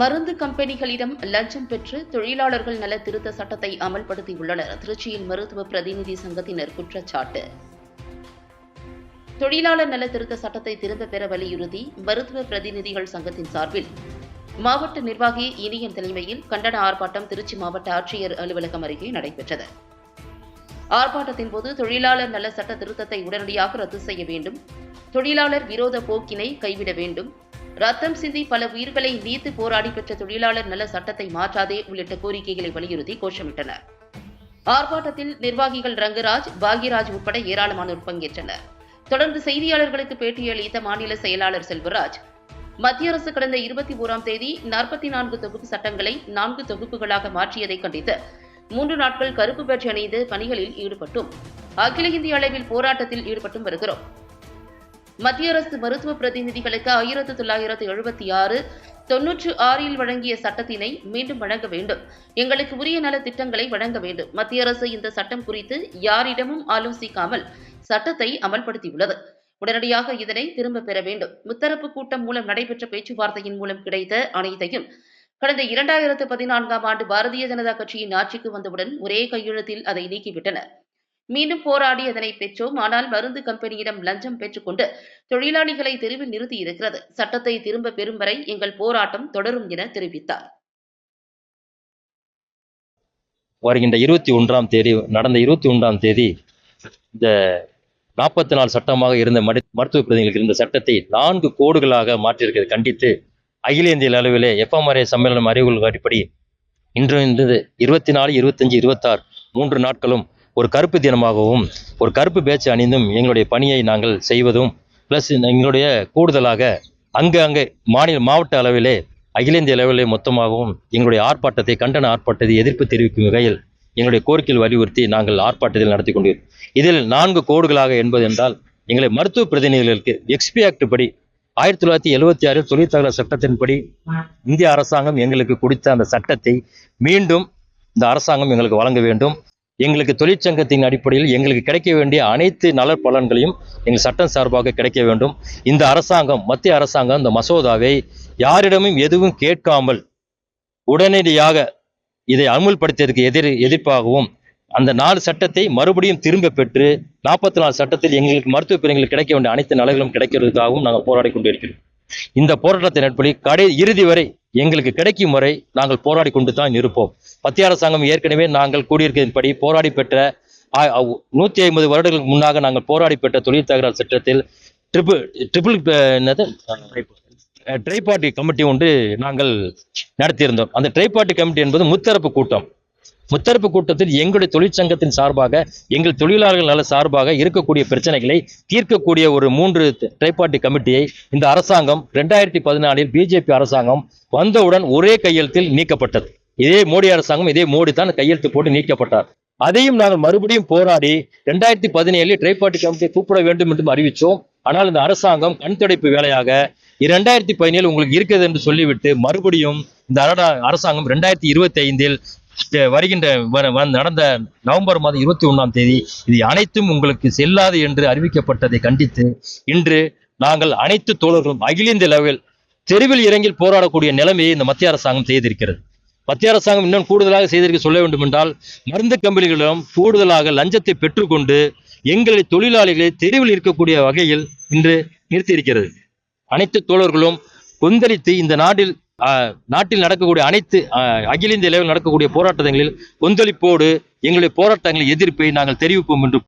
மருந்து கம்பெனிகளிடம் லஞ்சம் பெற்று தொழிலாளர்கள் நல திருத்த சட்டத்தை அமல்படுத்தியுள்ளனர். திருச்சியில் மருத்துவ பிரதிநிதி சங்கத்தினர் குற்றச்சாட்டு. தொழிலாளர் நல திருத்த சட்டத்தை திரும்பப் பெற வலியுறுத்தி மருத்துவ பிரதிநிதிகள் சங்கத்தின் சார்பில் மாவட்ட நிர்வாகி இனியன் தலைமையில் கண்டன ஆர்ப்பாட்டம் திருச்சி மாவட்ட ஆட்சியர் அலுவலகம் அருகே நடைபெற்றது. ஆர்ப்பாட்டத்தின் போது தொழிலாளர் நல சட்ட திருத்தத்தை உடனடியாக ரத்து செய்ய வேண்டும். தொழிலாளர் விரோத போக்கினை கைவிட வேண்டும். ரத்தம் சிந்தி பல உயிர்களை நீத்து போராடி பெற்ற தொழிலாளர் நல சட்டத்தை மாற்றாதே உள்ளிட்ட கோரிக்கைகளை வலியுறுத்தி கோஷமிட்டனர். ஆர்ப்பாட்டத்தில் நிர்வாகிகள் ரங்கராஜ் பாக்யராஜ் உட்பட ஏராளமானோர் பங்கேற்றனர். தொடர்ந்து செய்தியாளர்களுக்கு பேட்டியளித்த மாநில செயலாளர் செல்வராஜ் மத்திய அரசு கடந்த இருபத்தி ஓராம் தேதி நாற்பத்தி நான்கு தொகுப்பு சட்டங்களை நான்கு தொகுப்புகளாக மாற்றியதை கண்டித்து மூன்று நாட்கள் கருப்பு பேட்சி அணிந்து பணிகளில் ஈடுபட்டும். அகில இந்திய அளவில் போராட்டத்தில் ஈடுபட்டும் வருகிறோம். மத்திய அரசு மருத்துவ பிரதிநிதிகளுக்கு ஆயிரத்து தொள்ளாயிரத்து எழுபத்தி ஆறு தொன்னூற்று ஆறில் வழங்கிய சட்டத்தினை மீண்டும் வழங்க வேண்டும். எங்களுக்கு உரிய நல திட்டங்களை வழங்க வேண்டும். மத்திய அரசு இந்த சட்டம் குறித்து யாரிடமும் ஆலோசிக்காமல் சட்டத்தை அமல்படுத்தியுள்ளது. உடனடியாக இதனை திரும்ப பெற வேண்டும். முத்தரப்பு கூட்டம் மூலம் நடைபெற்ற பேச்சுவார்த்தையின் மூலம் கிடைத்த அனைத்தையும் கடந்த இரண்டாயிரத்து பதினான்காம் ஆண்டு பாரதிய ஜனதா கட்சியின் ஆட்சிக்கு வந்தவுடன் ஒரே கையெழுத்தில் அதை நீக்கிவிட்டனர் மீண்டும் போராடி அதனை பெற்றோம். ஆனால் மருந்து கம்பெனியிடம் லஞ்சம் பெற்றுக்கொண்டு தொழிலாளிகளை தெருவில் நிறுத்தியிருக்கிறது சட்டத்தை திரும்ப பெறும் வரை எங்கள் போராட்டம் தொடரும் என தெரிவித்தார். வருகின்ற இருபத்தி ஒன்றாம் தேதி நடந்த இருபத்தி ஒன்றாம் தேதி இந்த நாற்பத்தி நாலு சட்டமாக இருந்த மடி மருத்துவ பிரதிநிதிகளுக்கு இருந்த சட்டத்தை நான்கு கோடுகளாக மாற்றியிருக்கிறது. கண்டித்து அகில இந்திய அளவிலே எஃப்எம்ஆர்ஏ சம்மேளனம் அறிவுகள் அடிப்படை இன்று இருந்தது இருபத்தி நாலு இருபத்தஞ்சு இருபத்தாறு மூன்று நாட்களும் ஒரு கருப்பு தினமாகவும் ஒரு கருப்பு பேச்சு அணிந்தும் எங்களுடைய பணியை நாங்கள் செய்வதும் ப்ளஸ் எங்களுடைய கூடுதலாக அங்கே அங்கே மாநில மாவட்ட அளவிலே அகில இந்திய அளவிலே மொத்தமாகவும் எங்களுடைய ஆர்ப்பாட்டத்தை கண்டன ஆர்ப்பாட்டத்தை எதிர்ப்பு தெரிவிக்கும் வகையில் எங்களுடைய கோரிக்கையில் வலியுறுத்தி நாங்கள் ஆர்ப்பாட்டத்தில் நடத்தி கொண்டிருக்கோம் இதில் நான்கு கோடுகளாக என்பது என்றால் எங்களை மருத்துவ பிரதிநிதிகளுக்கு எக்ஸ்பி ஆக்ட் படி ஆயிரத்தி தொள்ளாயிரத்தி எழுபத்தி ஆறில் தொழிற்தகவல் சட்டத்தின்படி இந்திய அரசாங்கம் எங்களுக்கு கொடுத்த அந்த சட்டத்தை மீண்டும் இந்த அரசாங்கம் எங்களுக்கு வழங்க வேண்டும். எங்களுக்கு தொழிற்சங்கத்தின் அடிப்படையில் எங்களுக்கு கிடைக்க வேண்டிய அனைத்து நலப் பலன்களையும் எங்கள் சட்டம் சார்பாக கிடைக்க வேண்டும். இந்த அரசாங்கம் மத்திய அரசாங்கம் இந்த மசோதாவை யாரிடமும் எதுவும் கேட்காமல் உடனடியாக இதை அமுல்படுத்தியதற்கு எதிர் எதிர்ப்பாகவும் அந்த நாலு சட்டத்தை மறுபடியும் திரும்ப பெற்று நாற்பத்தி நாலு சட்டத்தில் எங்களுக்கு மருத்துவ பிரிவுகளுக்கு கிடைக்க வேண்டிய அனைத்து நலன்களும் கிடைக்கிறதுக்காகவும் நாங்கள் போராடி கொண்டிருக்கிறோம். இந்த போராட்டத்தின் அடிப்படையில் கடை இறுதி வரை எங்களுக்கு கிடைக்கும் வரை நாங்கள் போராடி கொண்டு தான் இருப்போம். மத்திய அரசாங்கம் ஏற்கனவே நாங்கள் கூடியிருக்கிறபடி போராடி பெற்ற நூத்தி ஐம்பது வருடங்களுக்கு முன்னாக நாங்கள் போராடி பெற்ற தொழில் தகராறு சட்டத்தில் ட்ரிபிள் ட்ரிபிள் என்னது? ட்ரைபாட்டி கமிட்டி ஒன்று நாங்கள் நடத்தியிருந்தோம். அந்த ட்ரைபாட்டி கமிட்டி என்பது முத்தரப்பு கூட்டம். முத்தரப்பு கூட்டத்தில் எங்களுடைய தொழிற்சங்கத்தின் சார்பாக எங்கள் தொழிலாளர்கள் நல சார்பாக இருக்கக்கூடிய பிரச்சனைகளை தீர்க்கக்கூடிய ஒரு மூன்று ட்ரைபார்ட்டி கமிட்டியை இந்த அரசாங்கம் ரெண்டாயிரத்தி பதினாலில் பிஜேபி அரசாங்கம் வந்தவுடன் ஒரே கையெழுத்தில் நீக்கப்பட்டது. இதே மோடி அரசாங்கம் இதே மோடி தான் கையெழுத்து போட்டு நீக்கப்பட்டார். அதையும் நாங்கள் மறுபடியும் போராடி ரெண்டாயிரத்தி பதினேழில் ட்ரைபாட்டி கமிட்டியை கூப்பிட வேண்டும் என்றும் அறிவித்தோம் ஆனால் இந்த அரசாங்கம் கண் துடைப்பு வேலையாக இரண்டாயிரத்தி பதினேழு உங்களுக்கு இருக்குது என்று சொல்லிவிட்டு மறுபடியும் இந்த அரசாங்கம் ரெண்டாயிரத்தி இருபத்தி ஐந்தில் வருகின்ற நடந்த நவம்பர் மாதம் இருபத்தி ஒண்ணாம் தேதி இது அனைத்தும் உங்களுக்கு செல்லாது என்று அறிவிக்கப்பட்டதை கண்டித்து இன்று நாங்கள் அனைத்து தோழர்களும் அகில இந்திய அளவில் தெருவில் இறங்கி போராடக்கூடிய நிலைமையை இந்த மத்திய அரசாங்கம் செய்திருக்கிறது. மத்திய அரசாங்கம் இன்னும் கூடுதலாக செய்திருக்க சொல்ல வேண்டும் என்றால் மருந்து கம்பெனிகளிடம் கூடுதலாக லஞ்சத்தை பெற்றுக்கொண்டு எங்களை தொழிலாளிகளை தெருவில் இருக்கக்கூடிய வகையில் இன்று நிறுத்தியிருக்கிறது. அனைத்து தோழர்களும் கொந்தளித்து இந்த நாட்டில் நாட்டில் நடக்கக்கூடிய அனைத்து அகில இந்திய அளவில் நடக்கக்கூடிய போராட்டங்களில் கொந்தளிப்போடு எங்களுடைய போராட்டங்களின் எதிர்ப்பை நாங்கள் தெரிவிப்போம் என்று